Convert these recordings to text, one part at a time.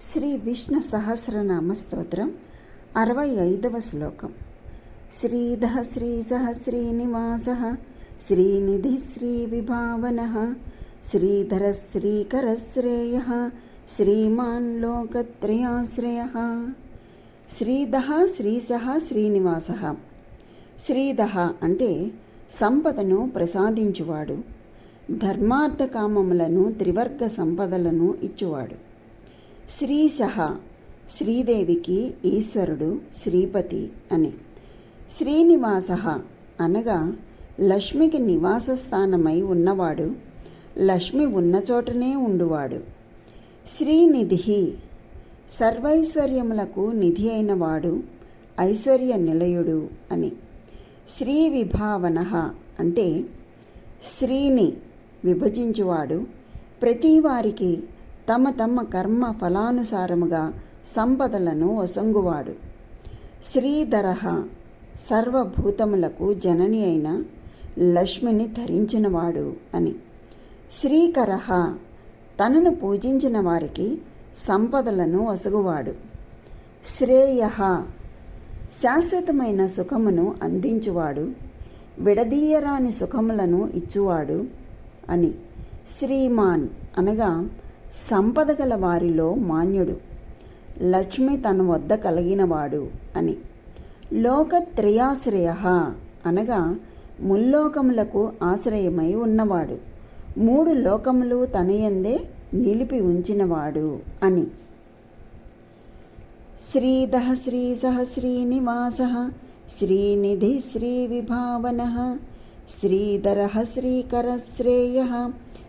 శ్రీ విష్ణు సహస్రనామ స్తోత్రం అరవై ఐదవ శ్లోకం. శ్రీధ శ్రీ సహస్రీనివాస శ్రీనిధి శ్రీ విభావన శ్రీధర శ్రీకర శ్రేయ శ్రీమాన్ లోకత్రయాశ్రయ. శ్రీధ శ్రీసహ శ్రీనివాస శ్రీధ అంటే సంపదను ప్రసాదించువాడు ధర్మార్థకామములను త్రివర్గ సంపదలను ఇచ్చువాడు. శ్రీ సహా శ్రీదేవికి ఈశ్వరుడు శ్రీపతి అని. శ్రీనివాస అనగా లక్ష్మికి నివాస స్థానమై ఉన్నవాడు లక్ష్మి ఉన్న చోటనే ఉండువాడు. శ్రీనిధి సర్వైశ్వర్యములకు నిధి అయినవాడు ఐశ్వర్య నిలయుడు అని. శ్రీ విభావన అంటే శ్రీని విభజించువాడు ప్రతి వారికి తమ తమ కర్మ ఫలానుసారముగా సంపదలను వసంగువాడు. శ్రీధర సర్వభూతములకు జనని అయిన లక్ష్మిని ధరించినవాడు అని. శ్రీకర తనను పూజించిన వారికి సంపదలను వసుగువాడు. శ్రేయ శాశ్వతమైన సుఖమును అందించువాడు. విడదీయరాని సుఖములను ఇచ్చువాడు అని. శ్రీమాన్ అనగా సంపద గల వారిలో మాన్యుడు. లక్ష్మి తన వద్ద కలిగినవాడు అని. లోకత్రయాశ్రయ అనగా ముల్లోకములకు ఆశ్రయమై ఉన్నవాడు. మూడు లోకములు తనయందే నిలిపి ఉంచినవాడు అని. శ్రీధ శ్రీ సహ శ్రీనివాస శ్రీనిధి శ్రీ విభావన శ్రీధర శ్రీకర శ్రేయ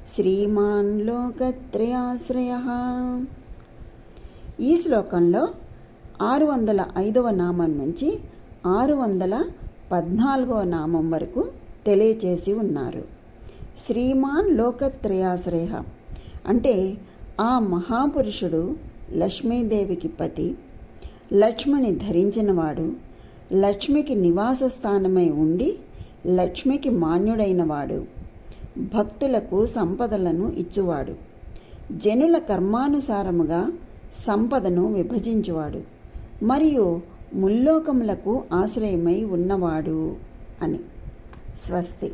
శ్రీమాన్ లోకత్రయాశ్రయ ఈ శ్లోకంలో ఆరు వందల ఐదవ నామం నుంచి ఆరు వందల పద్నాలుగవ నామం వరకు తెలియచేసి ఉన్నారు. శ్రీమాన్ లోకత్రయాశ్రయ అంటే ఆ మహాపురుషుడు లక్ష్మీదేవికి పతి లక్ష్మిని ధరించినవాడు లక్ష్మికి నివాస స్థానమై ఉండి లక్ష్మికి మాన్యుడైనవాడు. భక్తులకు సంపదలను ఇచ్చువాడు. జనుల కర్మానుసారముగా సంపదను విభజించువాడు. మరియు ముల్లోకములకు ఆశ్రయమై ఉన్నవాడు అని. స్వస్తి.